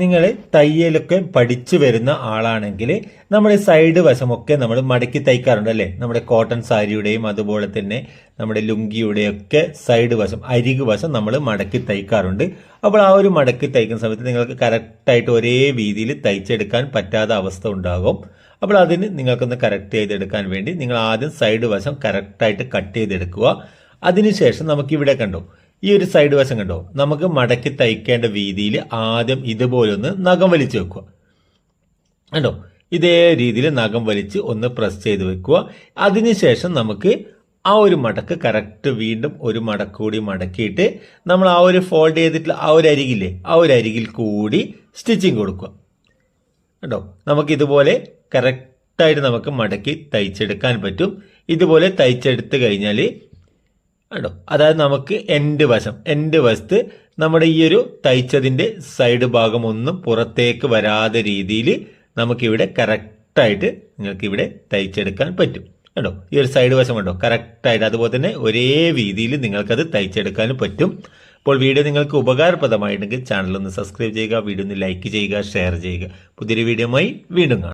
നിങ്ങൾ തയ്യലൊക്കെ പഠിച്ചു വരുന്ന ആളാണെങ്കിൽ നമ്മുടെ സൈഡ് വശമൊക്കെ നമ്മൾ മടക്കി തയ്ക്കാറുണ്ട് അല്ലേ? നമ്മുടെ കോട്ടൺ സാരിയുടെയും അതുപോലെ തന്നെ നമ്മുടെ ലുങ്കിയുടെയും ഒക്കെ സൈഡ് വശം അരികു വശം നമ്മൾ മടക്കി തയ്ക്കാറുണ്ട്. അപ്പോൾ ആ ഒരു മടക്കി തയ്ക്കുന്ന സമയത്ത് നിങ്ങൾക്ക് കറക്റ്റായിട്ട് ഒരേ രീതിയിൽ തയ്ച്ചെടുക്കാൻ പറ്റാത്ത അവസ്ഥ ഉണ്ടാകും. അപ്പോൾ അതിന് നിങ്ങൾക്കൊന്ന് കറക്റ്റ് ചെയ്തെടുക്കാൻ വേണ്ടി നിങ്ങൾ ആദ്യം സൈഡ് വശം കറക്റ്റായിട്ട് കട്ട് ചെയ്തെടുക്കുക. അതിനുശേഷം നമുക്കിവിടെ കണ്ടോ ഈ ഒരു സൈഡ് വശം കണ്ടോ? നമുക്ക് മടക്കി തയ്ക്കേണ്ട രീതിയിൽ ആദ്യം ഇതുപോലെ ഒന്ന് നഖം വലിച്ചു വെക്കുക. കണ്ടോ? ഇതേ രീതിയിൽ നഖം വലിച്ച് ഒന്ന് പ്രസ് ചെയ്ത് വെക്കുക. അതിനുശേഷം നമുക്ക് ആ ഒരു മടക്ക് കറക്റ്റ് വീണ്ടും ഒരു മടക്ക് കൂടി മടക്കിയിട്ട് നമ്മൾ ആ ഒരു ഫോൾഡ് ചെയ്തിട്ടുള്ള ആ ഒരു അരികില്ലേ ആ ഒരു അരികിൽ കൂടി സ്റ്റിച്ചിങ് കൊടുക്കുക. കേട്ടോ നമുക്ക് ഇതുപോലെ കറക്റ്റായിട്ട് നമുക്ക് മടക്കി തയ്ച്ചെടുക്കാൻ പറ്റും. ഇതുപോലെ തയ്ച്ചെടുത്ത് കഴിഞ്ഞാൽ കേട്ടോ അതായത് നമുക്ക് എൻഡ് വശം എൻഡ് വശത്ത് നമ്മുടെ ഈ ഒരു തയ്ച്ചതിന്റെ സൈഡ് ഭാഗം ഒന്നും പുറത്തേക്ക് വരാതെ രീതിയിൽ നമുക്കിവിടെ കറക്റ്റായിട്ട് നിങ്ങൾക്ക് ഇവിടെ തയ്ച്ചെടുക്കാൻ പറ്റും. കേട്ടോ ഈ ഒരു സൈഡ് വശം കേട്ടോ കറക്റ്റായിട്ട് അതുപോലെ തന്നെ ഒരേ രീതിയിൽ നിങ്ങൾക്കത് തയ്ച്ചെടുക്കാനും പറ്റും. അപ്പോൾ വീഡിയോ നിങ്ങൾക്ക് ഉപകാരപ്രദമായിട്ടുണ്ടെങ്കിൽ ചാനൽ ഒന്ന് സബ്സ്ക്രൈബ് ചെയ്യുക വീഡിയോ ഒന്ന് ലൈക്ക് ചെയ്യുക ഷെയർ ചെയ്യുക. പുതിയൊരു വീഡിയോയുമായി വീണ്ടും കാണാം.